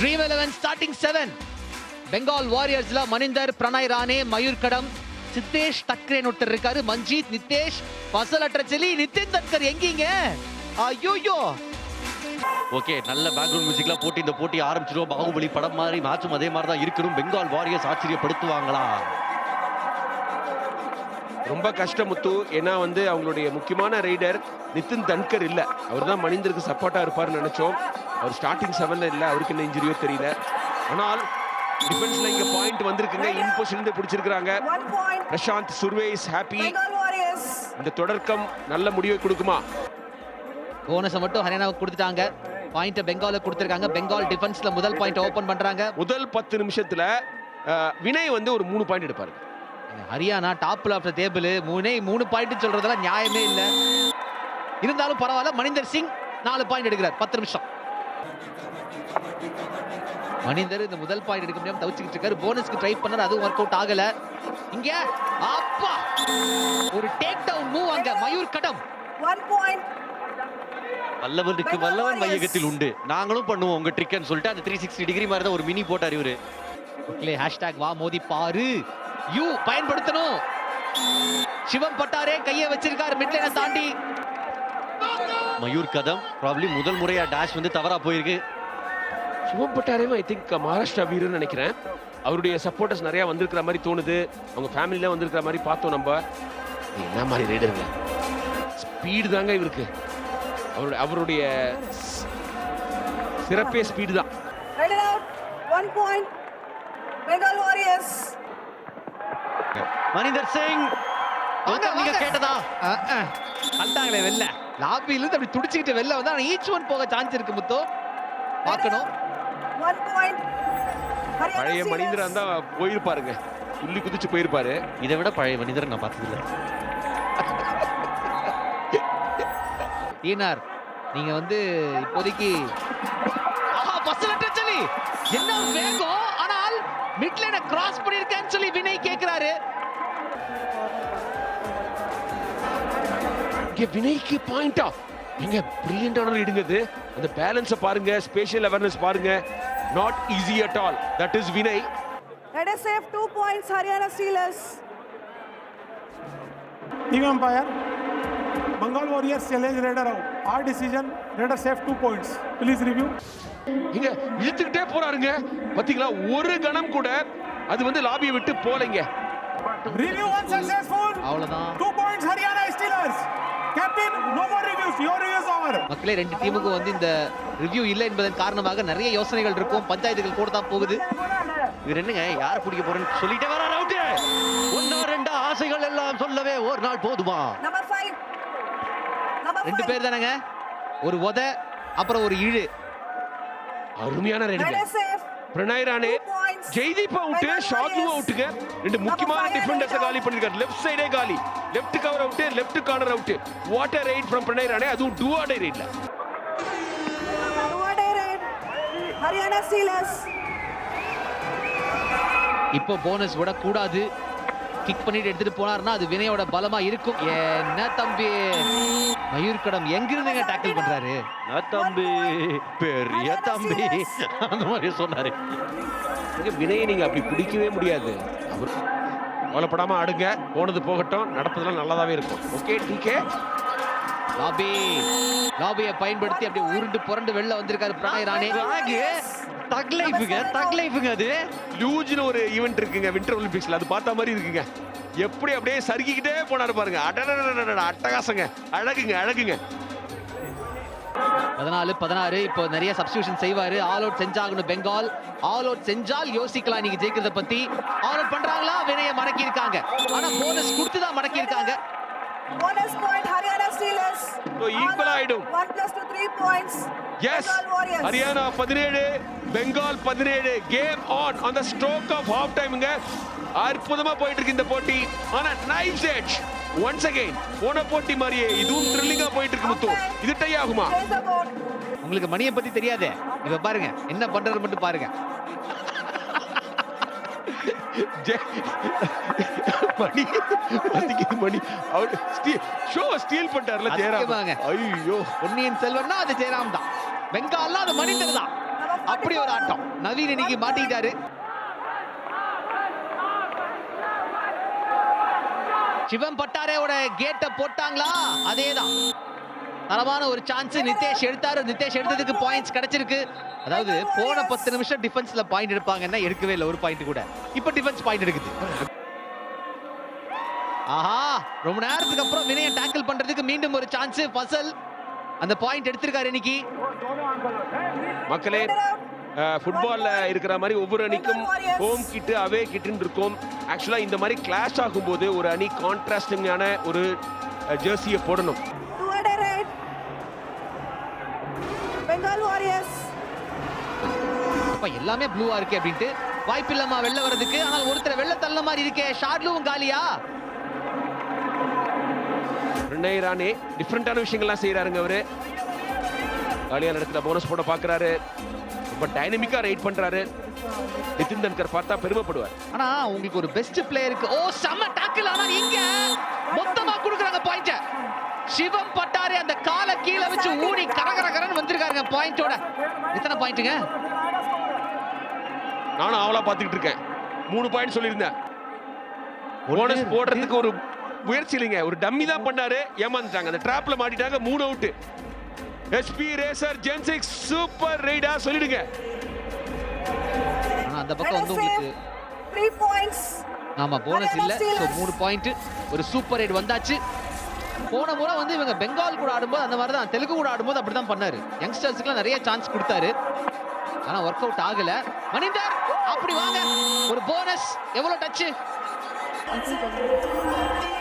Dream eleven starting seven Bengal வாரியர்ஸ்ல Maninder Pranay Rane Mayur Kadam Siddhesh Thakre ஒருத்தர் இருக்காரு. மஞ்சித் நித்தேஷ் பசல் அட்ரச்சலி நிதின் தட்கர் எங்கீங்க? ஐயோயோ! ஓகே நல்ல பேக்ரவுண்ட் மியூசிக்லாம் போட்டு இந்த போட்டி ஆரம்பிச்சிடும் பாகுபலி படம் மாதிரி மேட்சும் அதே மாதிரி தான் இருக்கணும் பெங்கால் வாரியர்ஸ் ஆச்சரியப்படுத்துவாங்களா? ரொம்ப கஷ்டம் முத்து. ஏன்னா வந்து அவங்களுடைய முக்கியமான ரைடர் நிதின் தன்கர் இல்ல. அவர் தான் மணிந்தருக்கு சப்போர்ட்டா இருப்பார்னு நினைச்சோம். அவர் ஸ்டார்டிங் செவன்ல இல்ல அவருக்கு என்ன இன்ஜுரியோ தெரியல. ஆனால் டிஃபென்ஸ்ல இங்க பாயிண்ட் வந்திருக்குங்க. இன் பொசிஷன் பிடிச்சிருக்காங்க பிரசாந்த் சுர்வே இஸ் ஹாப்பி. இந்த தொடர்க்கம் நல்ல முடிவை கொடுக்குமா? போனஸை மட்டும் ஹரியானாவுக்கு கொடுத்துட்டாங்க. பாயிண்ட் பெங்காலுக்கு கொடுத்துருக்காங்க. பெங்கால் டிஃபென்ஸ்ல முதல் பாயிண்ட் ஓபன் பண்றாங்க. முதல் பத்து நிமிஷத்துல வினய் வந்து ஒரு மூணு பாயிண்ட் எடுப்பாரு. ஹரியானா டாப்ல ஆஃப் த டேபிள் மூணே மூணு பாயிண்ட் சொல்றதெல்லாம் நியாயமே இல்ல. இருந்தாலும் பரவாயில்ல. மணிந்தர் சிங் நாலு பாயிண்ட் எடுக்கிறார். பத்து நிமிஷம். மணிந்தர் இந்த முதல் பாயிண்ட் எடுக்க முடியாம தவிச்சுக்கிட்டு இருக்காரு. போனஸ்க்கு ட்ரை பண்ணாரு. அதுவும் ஒர்க் அவுட் ஆகல. இங்க அப்பா! ஒரு டேக் டவுன் மூவ் அங்க. மயூர் கடம். One point, வல்லவனுக்கு வல்லவன் மையகத்தில் உண்டு. நாங்களும் பண்ணுவோம் உங்க ட்ரிக்னு சொல்லிட்டு. அந்த த்ரீ சிக்ஸ்டி டிகிரி மாதிரி தான் ஒரு மினி போட்டார் இவரு. ஓகே ஹேஷ்டாக் வா மோதி பாரு. யூ பயன்படுத்தணும். சிவம் பட்டாரே கையை வச்சிருக்காரு மிட்லைனை தாண்டி. மயூர் கதம். ப்ராப்ளி முதல் முறையா டேஷ் வந்து தவறா போயிருக்கு. சிவம் பட்டாரேவும் ஐ திங்க் மகாராஷ்டிரா வீரர்னு நினைக்கிறேன். அவருடைய சப்போர்ட்டர்ஸ் நிறைய வந்திருக்கிற மாதிரி தோணுது. அவங்க ஃபேமிலியில வந்திருக்கிற மாதிரி பார்த்தோம் நம்ம. என்ன மாதிரி ரைடருங்க ஸ்பீடு தாங்க இவருக்கு. அவருடைய அவருடைய சிறப்பே ஸ்பீடு தான். மனிதர் சிங். கேட்டதா? வந்தாங்களே வெளில. லாபியில இருந்து அப்படி துடிச்சுக்கிட்டு வெளில வந்தா ஈச் ஒன் போக சான்ஸ் இருக்கு முத்தோ. பார்க்கணும். பழைய. மனிதரா இருந்தா போயிருப்பாருங்க. துள்ளி குதிச்சு போயிருப்பாரு. இதை விட பழைய மனிதரை நான் பார்த்ததில்ல. ஈனார் நீங்க வந்து இப்போதைக்கு ஆஹா பஸ் சொல்லி. என்ன வேகம்? ஆனால் மிட்லைனை கிராஸ் பண்ணிருக்கேன்னு சொல்லி இங்க வினைக்கு பாயிண்டா எங்க பிரில்லியண்டான ரீடிங் அது அந்த பேலன்ஸ பாருங்க ஸ்பேஷியல் அவேர்னஸ் பாருங்க not easy at all that is Vinay Let us save two points, Haryana Steelers. Team umpire, Bengal Warriors challenge Raider out. Our decision, Raider save two points. Please review. இங்க இழுத்துக்கிட்டே போறாருங்க பாத்தீங்களா ஒரு கணம் கூட அது வந்து லாபியை விட்டு போலைங்க Review unsuccessful. அவ்வளவுதான் மக்களே ரெண்டு டீமுக்கும் வந்து இந்த ரிவ்யூ இல்லை என்பதன் காரணமாக நிறைய யோசனைகள் இருக்கும். பஞ்சாயத்துகள் கூட தான் போகுது. இவர் என்னங்க யார பிடிக்க போறேன்னு சொல்லிட்டே வர அவுட் ஒன்னா ரெண்டா ஆசைகள் எல்லாம் சொல்லவே ஒரு நாள் போதுமா? ரெண்டு. பேர் தானங்க ஒரு உத அப்புறம் ஒரு இழு. அருமையான save Pranay Rane. Jaideep out Bengal ஷாத்னு Warriors. அவுட்டுங்க. ரெண்டு முக்கியமான டிஃபெண்டர்ஸ் காலி பண்ணிருக்காரு லெஃப்ட் சைடே காலி. Left cover out left corner out what a raid from Pranay Rane அதுவும் டூ ஆடை ரைட்ல. Haryana Steelers. இப்போ போனஸ் விடக்கூடாது. கிக் பண்ணிட்டு எடுத்துட்டு போனாருன்னா அது வினையோட பலமா இருக்கும். என்ன தம்பி? மயூர் கடம் எங்கிருந்துங்க டேக்கிள் பண்றாரு? தம்பி. பெரிய தம்பி. அந்த மாதிரி சொன்னாரு. இங்க வினயை நீங்க அப்படி பிடிக்கவே முடியாது. அவர் கவலைப்படாம ஆடுங்க. போனது போகட்டும். நடப்பதெல்லாம் நல்லாதாவே இருக்கும். Okay decay lobby. லாபியை பயன்படுத்தி அப்படியே உருண்டு புரண்டு வெளில வந்திருக்காரு பிரணய் ராணே. தக் லைஃபுங்க தக் லைஃபுங்க அது. லூஜ்னு ஒரு ஈவென்ட் இருக்குங்க. வின்டர் ஒலிம்பிக்ஸ்ல அது பார்த்த மாதிரி இருக்குங்க. எப்படி அப்படியே சறுக்கிக்கிட்டே போனாரு பாருங்க. அடடடடடட, அட்டகாசங்க. அழகுங்க அழகுங்க. பதினாலு பதினாறு இப்போ நிறைய சப்ஸ்டியூஷன் செய்வாரு. ஆல் அவுட் செஞ்சாகணும் பெங்கால் ஆல் அவுட் செஞ்சால் யோசிக்கலாம் இன்னைக்கு ஜெயிக்கிறத பத்தி. ஆல் அவுட் பண்றாங்களா? வினைய மடக்கி இருக்காங்க ஆனா போனஸ் கொடுத்து தான் மடக்கி இருக்காங்க point, Haryana Steelers. So, equal ஆயிடும். One plus two, three points. Yes. Haryana பதினேழு. பெங்கால் பதினேழு. Game on on the stroke of half டைமுங்க அற்புதமா போயிட்டு இருக்கு இந்த போட்டி. ஆனா நைஸ் எட்ஜ் ஒன்ஸ் அகைன் போன போட்டி மாதிரியே இதுவும் த்ரில்லிங்கா போயிட்டு இருக்கு முத்து. இது டை ஆகுமா. உங்களுக்கு மணியை பத்தி தெரியாதே? இப்ப பாருங்க. என்ன பண்றது மட்டும் பாருங்க. ஜெ- மணி பத்திக்குது மணி. அவர் ஷோ ஸ்டீல் பண்ணிட்டார்ல ஜெயராம். ஐயோ. பொன்னியின் செல்வன்னா அது ஜெயராம் தான். பெங்கால்னா அது மணிந்தர் தான். அப்படி ஒரு ஆட்டம். நவீன் இன்னைக்கு மாட்டிக்கிட்டாரு. சிவம் பட்டாரேவோட கேட்ட போட்டாங்களா? அதேதான். தரமான ஒரு சான்ஸ் நிதேஷ் எடுத்தாரு. நிதேஷ் எடுத்ததுக்கு பாயிண்ட்ஸ் கிடைச்சிருக்கு. அதாவது போன பத்து நிமிஷம் டிஃபென்ஸ்ல பாயிண்ட் எடுப்பாங்கன்னா எடுக்கவே இல்லை. ஒரு பாயிண்ட் கூட. இப்ப டிஃபென்ஸ் பாயிண்ட் எடுக்குது. ஆஹா ரொம்ப நேரத்துக்கு அப்புறம் வினய டேக்கிள் பண்றதுக்கு மீண்டும் ஒரு சான்ஸ் ஃபசல் அந்த பாயிண்ட் எடுத்திருக்காரு இன்னைக்கு. மக்களே ஃபுட்பால்ல இருக்கிற மாதிரி ஒவ்வொரு அணிக்கும் ஹோம் கிட்டு அவே கிட்டுன்னு இருக்கும். ஆக்சுவலா இந்த மாதிரி கிளாஷ் ஆகும்போது ஒரு அணி கான்ட்ராஸ்டிங்கான ஒரு ஜெர்சியை போடணும். எல்லாமே ப்ளூவா இருக்கு அப்படின்ட்டு. வாய்ப்பு இல்லாம வெளில வர்றதுக்கு ஆனால் ஒருத்தர் வெள்ள தள்ள மாதிரி இருக்கே. ஷாட்லுவும் காலியா? பிரணய் ராணே டிஃப்ரெண்டான விஷயங்கள்லாம் செய்யறாருங்க அவரு. காலியான இடத்துல போனஸ் போட பாக்குறாரு ரொம்ப டைனமிக்கா ரைட் பண்றாரு. நிதின் தன்கர் பார்த்தா பெருமைப்படுவார். ஆனா உங்களுக்கு ஒரு பெஸ்ட் பிளேயருக்கு ஓ செம்ம டாக்கிள் ஆனா இங்க. மொத்தமா கொடுக்குறாங்க பாயிண்ட் சிவம் பட்டாரே அந்த காலை கீழே வச்சு ஊடி கரகர கரன்னு வந்திருக்காருங்க பாயிண்டோட எத்தனை பாயிண்ட்டுங்க நானும் அவளா பாத்துக்கிட்டு இருக்கேன். மூணு பாயிண்ட் சொல்லியிருந்தேன். போனஸ் போடுறதுக்கு ஒரு முயற்சி இல்லைங்க ஒரு டம்மி தான் பண்ணாரு. ஏமாந்துட்டாங்க. அந்த ட்ராப்ல மாட்டிட்டாங்க. மூணு அவுட் எஸ்பி ரேசர் ஜென்சிக்ஸ் சூப்பர் ரைடா சொல்லிடுங்க. ஆனா அந்த பக்கம் வந்து உங்களுக்கு save. Three points. ஆமா போனஸ் இல்ல. ஸோ மூணு பாயிண்ட் ஒரு சூப்பர் ரைட் வந்தாச்சு. போன முறை வந்து இவங்க பெங்கால் கூட ஆடும்போது அந்த மாதிரி தான். தெலுங்கு கூட ஆடும்போது அப்படி தான் பண்ணாரு யங்ஸ்டர்ஸ்க்குலாம் நிறைய சான்ஸ் கொடுத்தாரு. ஆனா ஒர்க் அவுட் ஆகல. மனிதர் அப்படி வாங்க. ஒரு போனஸ் எவ்வளவு டச்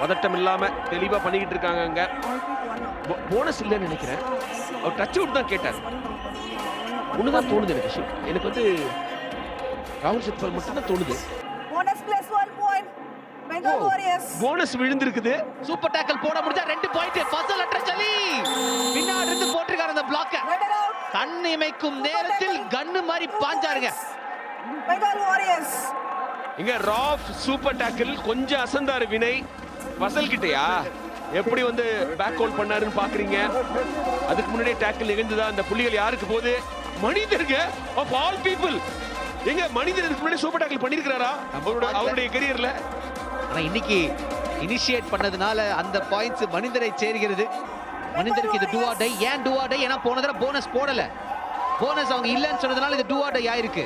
பதட்டம் இல்லாம தெளிவா பண்ணிக்கிட்டு இருக்காங்க அங்க. போனஸ் இல்லைன்னு நினைக்கிறேன். அவர் டச் அவுட் தான் கேட்டார். ஒண்ணுதான் தோணுது எனக்கு ஷிவ். எனக்கு வந்து ராகுல் சத்பால் மட்டும் தான் தோணுது. போனஸ் விழுந்திருக்குது. சூப்பர் டேக்கல் போட முடிஞ்சா ரெண்டு பாயிண்ட் ஃபசல் அற்ற சலி பின்னாடி இருந்து போட்டிருக்காரு அந்த பிளாக்க. கண் இமைக்கும் நேரத்தில் கன்னு மாதிரி பாஞ்சாருங்க. Warriors. இங்க ராஃப் சூப்பர் டேக்கிள் கொஞ்சம் அசந்தாரு வினய். வசல் கிட்டயா? எப்படி வந்து பேக் ஹோல்ட் பண்ணாருன்னு பாக்குறீங்க? அதுக்கு முன்னாடியே டேக்கிள் நிகழ்ந்ததா அந்த புள்ளிகள் யாருக்கு போகுது? மனிதருங்க ஆஃப் ஆல் பீப்புள் எங்க மனிதர் முன்னாடி சூப்பர் டேக்கிள் பண்ணிருக்காரா அவரோட அவருடைய கரியர்ல ஆனா இன்னைக்கு இனிஷியேட் பண்ணதுனால அந்த பாயிண்ட்ஸ் மனிதரை சேர்கிறது. மனிதருக்கு இது டூஆ டை ஏன் டூஆ டை ஏன்னா போன தடவை போனஸ் போடல. போனஸ் அவங்க இல்லைன்னு சொன்னதுனால இது டூஆ டை ஆயிருக்கு.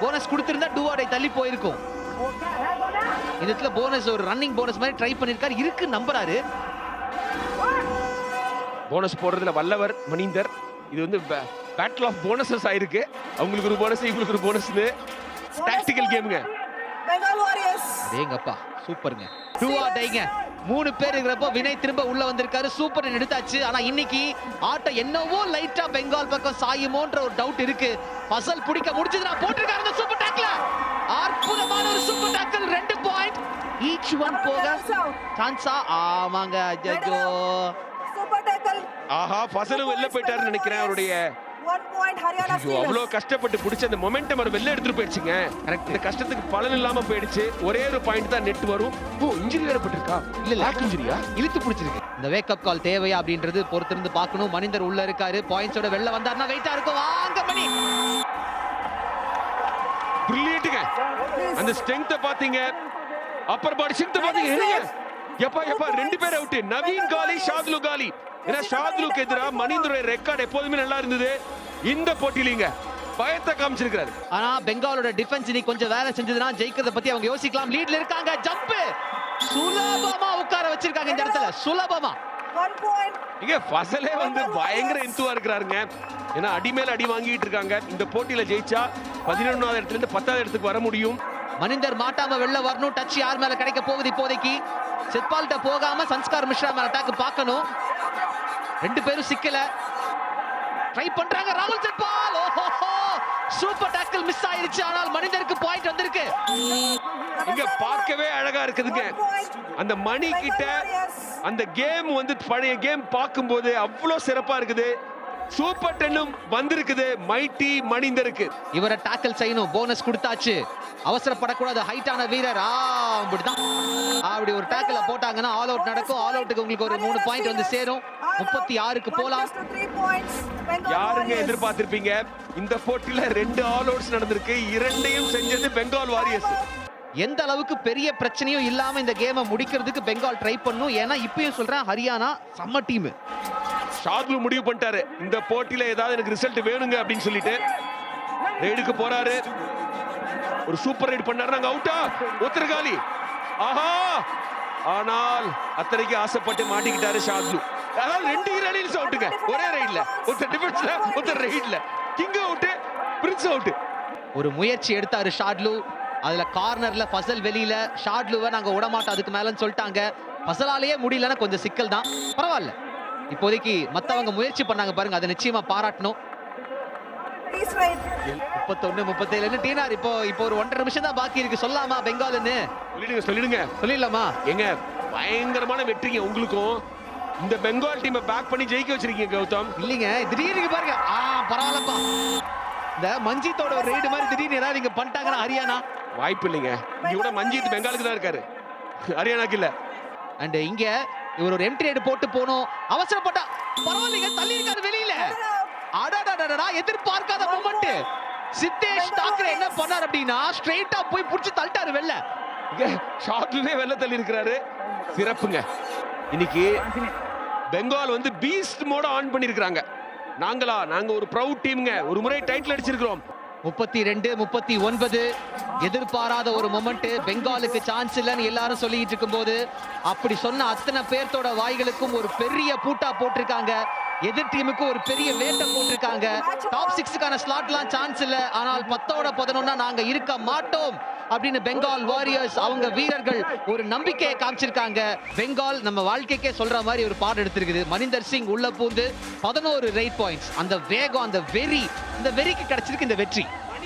போனஸ் கொடுத்திருந்தா டூஆ டை தள்ளி போயிருக்கும். இடத்துல போனஸ் ஒரு ரன்னிங் போனஸ் மாதிரி ட்ரை பண்ணிருக்காரு. இருக்கு நம்புறாரு. போனஸ் போடுறதுல வல்லவர் மனிதர் இது வந்து பேட்டில் ஆஃப் போனஸஸ் ஆயிருக்கு. அவங்களுக்கு ஒரு போனஸ் இவங்களுக்கு ஒரு போனஸ்னு டாக்டிக்கல் கேமுங்க. டேங்கப்பா சூப்பருங்க. டூ ஆர் டைங்க மூணு பேர் இருக்கிறப்போ வினய் திரும்ப உள்ள வந்திருக்காரு. சூப்பர் எடுத்தாச்சு. ஆனா இன்னைக்கு ஆட்டம் என்னவோ லைட்டா பெங்கால் பக்கம் சாயுமோன்ற ஒரு டவுட் இருக்கு. பசல் பிடிக்க முடிச்சது நான் போட்டிருக்காரு சூப்பர் அற்புதமான ஒரு சூப்பர் டேக்கிள் ரெண்டு பாயிண்ட் ஈச் ஒன் போக சான்ஸா ஆமாங்க அஜோ Super tackle. ஆஹா ஃபசலும் வெளில போயிட்டாருன்னு நினைக்கிறேன் அவருடைய. Steelers. கஷ்டப்பட்டு பிடிச்ச அந்த மொமெண்டம் அவர் வெளில எடுத்துட்டு போயிடுச்சுங்க. இந்த கஷ்டத்துக்கு பலன் இல்லாம போயிடுச்சு. ஒரே ஒரு பாயிண்ட் தான் நெட் வரும். ஓ இன்ஜுரி வேற பட்டிருக்கா இல்ல. இல்ல பேக் இன்ஜுரியா இழுத்து பிடிச்சிருக்கு. இந்த வேக்கப் கால் தேவையா அப்படின்றது பொறுத்திருந்து பார்க்கணும். மனிதர் உள்ள இருக்காரு. பாயிண்ட்ஸோட வெளில வந்தாருன்னா வெயிட்டா இருக்கும். வாங்க மணி. பிரில்லியன்ட்டுங்க அந்த ஸ்ட்ரெngth பாத்தீங்க. அப்பர் பாடி ஸ்ட்ரெngth பாத்தீங்க. எப்பா எப்பா ரெண்டு பேர் அவுட் நவீன் காலி ஷாத்லு காலி. ஏன்னா ஷாத்லுக்கு எதிரா மணிந்துடைய ரெக்கார்ட் எப்போதுமே நல்லா இருந்தது. இந்த போட்டியிலங்க. பயத்தை காமிச்சிருக்கிறாரு. ஆனா பெங்காலோட டிஃபென்ஸ் இன்னைக்கு கொஞ்சம் வேலை செஞ்சதுன்னா ஜெயிக்கிறத பத்தி அவங்க யோசிக்கலாம். லீட்ல இருக்காங்க. ஜம்ப் சுலபமா உட்கார வச்சிருக்காங்க இந்த இடத்துல. சுலபமா. இங்க ஃபசலே வந்து பயங்கர இன்த்துவா இருக்கிறாருங்க. ஏன்னா அடி மேல அடி வாங்கிட்டு இருக்காங்க. இந்த போட்டியில ஜெயிச்சா பதினொன்னாவது இடத்துல இருந்து பத்தாவது இடத்துக்கு வர முடியும். மனிதர் மாட்டாம வெளில வரணும். டச் யார் மேல கிடைக்க போகுது இப்போதைக்கு? செத்பால்கிட்ட போகாம சன்ஸ்கார் மிஸ்ரா மேல அட்டாக் பார்க்கணும். ரெண்டு பேரும் சிக்கல. ட்ரை பண்றாங்க ராகுல் செட்பால் ஓஹோ சூப்பர் டாக்கிள் மிஸ் ஆயிருச்சு. ஆனால் மனிதருக்கு பாயிண்ட் வந்திருக்கு. இங்க பார்க்கவே அழகா இருக்குதுங்க. அந்த மணி கிட்ட. அந்த கேம் வந்து பழைய கேம் பார்க்கும்போது அவ்வளோ சிறப்பா இருக்குது. சூப்பர் டென்னும் வந்திருக்குது. மைட்டி மணிந்தருக்கு இவரை டாக்கிள் செய்யணும். போனஸ் கொடுத்தாச்சு. அவசரப்படக்கூடாது. ஹைட்டான வீரர். ஆ அப்படிதான். அப்படி ஒரு டேக்கிள போட்டாங்கன்னா ஆல் அவுட் நடக்கும். ஆல் அவுட்டுக்கு உங்களுக்கு ஒரு மூணு பாயிண்ட் வந்து சேரும். முப்பத்தி ஆறுக்கு போலாம் யாருங்க. எதிர்பார்த்திருப்பீங்க? இந்த போட்டியில ரெண்டு ஆல் அவுட்ஸ் நடந்திருக்கு. இரண்டையும் செஞ்சது பெங்கால் வாரியர்ஸ் எந்த அளவுக்கு பெரிய பிரச்சனையும் இல்லாம இந்த கேமை முடிக்கிறதுக்கு பெங்கால் ட்ரை பண்ணும். ஏன்னா இப்பயும் சொல்றேன் ஹரியானா செம்ம டீம் ஷாத்லு முடிவு பண்ணிட்டாரு. இந்த போட்டியில ஏதாவது எனக்கு ரிசல்ட் வேணுங்க அப்படின்னு சொல்லிட்டு ரைடுக்கு போறாரு. ஒரு சூப்பர் ரைடு பண்ணாரு நாங்க அவுட்டா ஒத்தரகாலி. ஆஹா! ஆனால் அத்தனைக்கு ஆசைப்பட்டு மாட்டிக்கிட்டாரு ஷாத்லு. அதாவது ரெண்டு ஹீரோயின்ஸ் அவுட்டுங்க ஒரே ரைட்ல ஒருத்தர் டிஃபென்ஸ்ல ஒருத்தர் ரைட்ல கிங் அவுட் பிரின்ஸ் அவுட் ஒரு முயற்சி எடுத்தாரு ஷாட்லு அதுல கார்னர்ல ஃபசல் வெளியில ஷாட்லுவை நாங்க விடமாட்டோம் அதுக்கு மேலன்னு சொல்லிட்டாங்க. ஃபசலாலேயே முடியலன்னா கொஞ்சம் சிக்கல் தான். பரவாயில்ல. இப்போதைக்கு மத்தவங்க முயற்சி பண்ணாங்க பாருங்க அதை நிச்சயமா பாராட்டணும். முப்பத்தொன்னு முப்பத்தேழுன்னு டீனார் இப்போ இப்போ ஒரு ஒன்றரை நிமிஷம் தான் பாக்கி இருக்கு. சொல்லாமா பெங்கால்னு சொல்லிடுங்க சொல்லிடுங்க. சொல்லிடலாமா? எங்க பயங்கரமான வெற்றிங்க உங்களுக்கும். இந்த பெங்கால் டீமை பேக் பண்ணி ஜெயிக்க வச்சிருக்கீங்க கௌதம். இல்லைங்க திடீர்னு பாருங்க. ஆ பரவாயில்லப்பா. இந்த மஞ்சித்தோட ஒரு ரைடு மாதிரி திடீர்னு ஏதாவது இங்க பண்ணிட்டாங்கன்னா ஹரியானா. வாய்ப்பு இல்லைங்க. இங்க கூட மஞ்சித் பெங்காலுக்கு தான் இருக்காரு. ஹரியானாக்கு இல்ல. அண்ட் இங்க இவர் ஒரு எம்டி ரைடு போட்டு போனோம் அவசரப்பட்டா பரவாயில்லைங்க தள்ளி இருக்காரு வெளியில. அடடடடடா எதிர்பார்க்காத மூமெண்ட் சித்தேஷ் தாக்கரே என்ன பண்ணார் அப்படின்னா ஸ்ட்ரைட்டா போய் புடிச்சு தள்ளிட்டாரு வெளில. இங்க ஷாட்லயே வெள்ள தள்ளி இருக்கிறாரு. சிறப்புங்க. இன்னைக்கு பெங்கால் வந்து பீஸ்ட் மோட ஆன் பண்ணிருக்காங்க நாங்களா நாங்க ஒரு ப்ரௌட் டீம்ங்க ஒரு முறை டைட்டில் அடிச்சிருக்கிறோம். முப்பத்தி ரெண்டு முப்பத்தி ஒன்பது. எதிர்பாராத ஒரு மொமெண்ட் பெங்காலுக்கு சான்ஸ் இல்லைன்னு எல்லாரும் சொல்லிட்டு இருக்கும்போது அப்படி சொன்ன அத்தனை பேர்த்தோட வாய்களுக்கும் ஒரு பெரிய பூட்டா போட்டிருக்காங்க. எதிர் டீமுக்கு ஒரு பெரிய வேட்டை போட்டிருக்காங்க. டாப் சிக்ஸுக்கான ஸ்லாட்லாம் சான்ஸ் இல்லை. ஆனால் பத்தோட பதினொன்னா நாங்க இருக்க மாட்டோம். அப்படின்னு பெங்கால் வாரியர்ஸ் அவங்க வீரர்கள் ஒரு நம்பிக்கையை காமிச்சிருக்காங்க. பெங்கால் நம்ம வாழ்க்கைக்கே சொல்ற மாதிரி ஒரு பாடம் எடுத்திருக்குது. மனிந்தர் சிங் உள்ள பூந்து பதினோரு ரைட் பாயிண்ட்ஸ் அந்த வேகம் அந்த வெறி இந்த வெறிக்கு கிடைச்சிருக்கு இந்த வெற்றி.